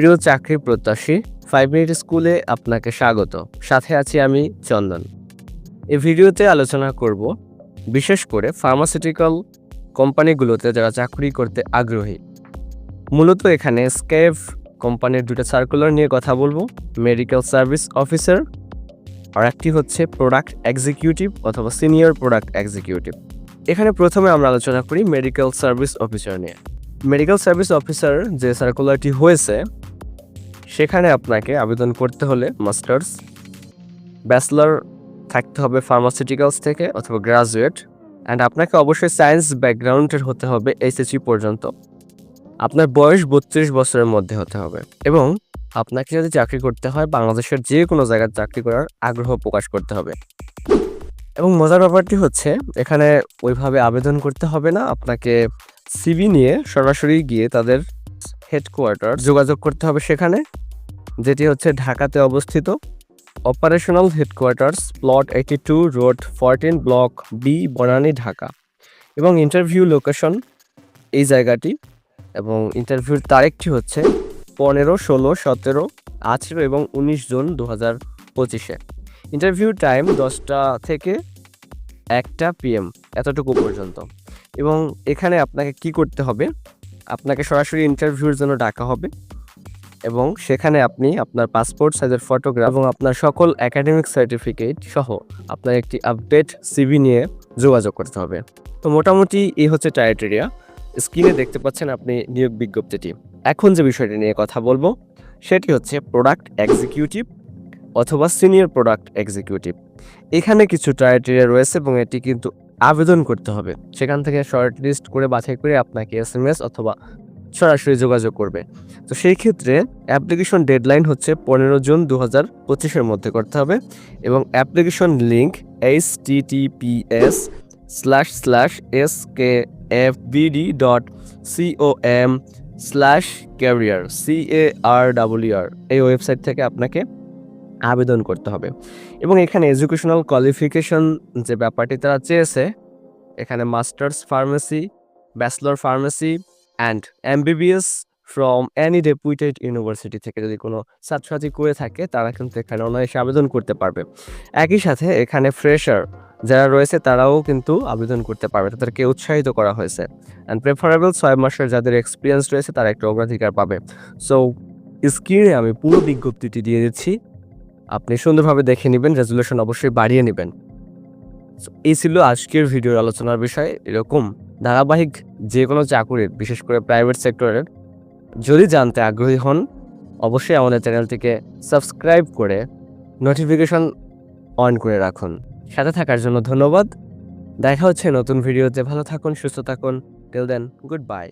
প্রিয় চাকরি প্রত্যাশী ফাইভ মিনিট স্কুলে আপনাকে স্বাগত। সাথে আছি আমি চন্দন। এই ভিডিওতে আলোচনা করব বিশেষ করে ফার্মাসিউটিক্যাল কোম্পানিগুলোতে যারা চাকরি করতে আগ্রহী। মূলত এখানে স্কেভ কোম্পানির দুটো সার্কুলার নিয়ে কথা বলব মেডিকেল সার্ভিস অফিসার আর একটি হচ্ছে প্রোডাক্ট এক্সিকিউটিভ অথবা সিনিয়র প্রোডাক্ট এক্সিকিউটিভ এখানে প্রথমে আমরা আলোচনা করি মেডিকেল সার্ভিস অফিসার নিয়ে। মেডিকেল সার্ভিস অফিসার যে সার্কুলারটি হয়েছে সেখানে আপনাকে আবেদন করতে হলে মাস্টার্স, ব্যাচেলর থাকতে হবে ফার্মাসিউটিক্যালস থেকে অথবা গ্রাজুয়েট অ্যান্ড আপনাকে অবশ্যই সায়েন্স ব্যাকগ্রাউন্ডের হতে হবে এইচএসসি পর্যন্ত। আপনার বয়স বত্রিশ বছরের মধ্যে হতে হবে এবং আপনাকে যদি চাকরি করতে হয়, বাংলাদেশের যে কোনো জায়গায় চাকরি করার আগ্রহ প্রকাশ করতে হবে। এবং মজার ব্যাপারটি হচ্ছে, এখানে ওইভাবে আবেদন করতে হবে না, আপনাকে সিভি নিয়ে সরাসরি গিয়ে তাদের হেডকোয়ার্টার যোগাযোগ করতে হবে সেখানে। যেটি হচ্ছে ঢাকাতে অবস্থিত। Operational headquarters plot eighty two road fourteen block B Banani Dhaka এবং ইন্টারভিউ লোকেশন এই জায়গাটি এবং ইন্টারভিউর তারিখটি হচ্ছে পনেরো, ষোলো, সতেরো, আঠেরো এবং উনিশ জুন দু হাজার পঁচিশে। ইন্টারভিউ টাইম দশটা থেকে একটা পিএম এতটুকু পর্যন্ত। এবং এখানে আপনাকে কি করতে হবে? আপনাকে সরাসরি ইন্টারভিউর জন্য ডাকা হবে। এবং সেখানে আপনি আপনার পাসপোর্ট সাইজের ফটোগ্রাফ এবং আপনার সকল একাডেমিক সার্টিফিকেট সহ আপনার একটি আপডেট সিভি নিয়ে যোগাযোগ করতে হবে। তো মোটামুটি এই হচ্ছে টাইটেরিয়া স্ক্রিনে দেখতে পাচ্ছেন আপনি নিয়োগ বিজ্ঞপ্তিটি। এখন যে বিষয়টি নিয়ে কথা বলব, সেটি হচ্ছে প্রোডাক্ট এক্সিকিউটিভ অথবা সিনিয়র প্রোডাক্ট এক্সিকিউটিভ এখানে কিছু ক্রাইটেরিয়া রয়েছে এবং এটি কিন্তু আবেদন করতে হবে। সেখান থেকে শর্ট লিস্ট করে বাছাই করে আপনাকে এস এম এস অথবা সরাসরি যোগাযোগ করবে। তো সেই ক্ষেত্রে অ্যাপ্লিকেশন ডেডলাইন হচ্ছে পনেরো জুন দু হাজার পঁচিশের মধ্যে করতে হবে এবং application link H T T P S slash slash S K F B D dot C O M slash career C A R W আর এই ওয়েবসাইট থেকে আপনাকে আবেদন করতে হবে। এবং এখানে এডুকেশনাল কোয়ালিফিকেশন যে ব্যাপারটি তারা চেয়েছে, এখানে masters pharmacy bachelor pharmacy and MBBS from any deputed university থেকে যদি কোনো ছাত্রছাত্রী করে থাকে, তারা কিন্তু এখানে অনায়াসে আবেদন করতে পারবে। একই সাথে এখানে ফ্রেশার যারা রয়েছে, তারাও কিন্তু আবেদন করতে পারবে। তাদেরকে উৎসাহিত করা হয়েছে। অ্যান্ড প্রেফারেবল ছয় মাসের যাদের এক্সপিরিয়েন্স রয়েছে, তারা একটা অগ্রাধিকার পাবে। সো স্ক্রিনে আমি পুরো বিজ্ঞপ্তিটি দিয়ে দিচ্ছি। আপনি সুন্দরভাবে দেখে নেবেন রেজুলেশন অবশ্যই বাড়িয়ে নেবেন। এই ছিল আজকের ভিডিওর আলোচনার বিষয়। এরকম ধারাবাহিক যে কোনো চাকুরির বিশেষ করে প্রাইভেট সেক্টরের যদি জানতে আগ্রহী হন, অবশ্যই আমাদের চ্যানেলটিকে সাবস্ক্রাইব করে নোটিফিকেশন অন করে রাখুন। সাথে থাকার জন্য ধন্যবাদ। দেখা হচ্ছে নতুন ভিডিওতে ভালো থাকুন, সুস্থ থাকুন। Till then good bye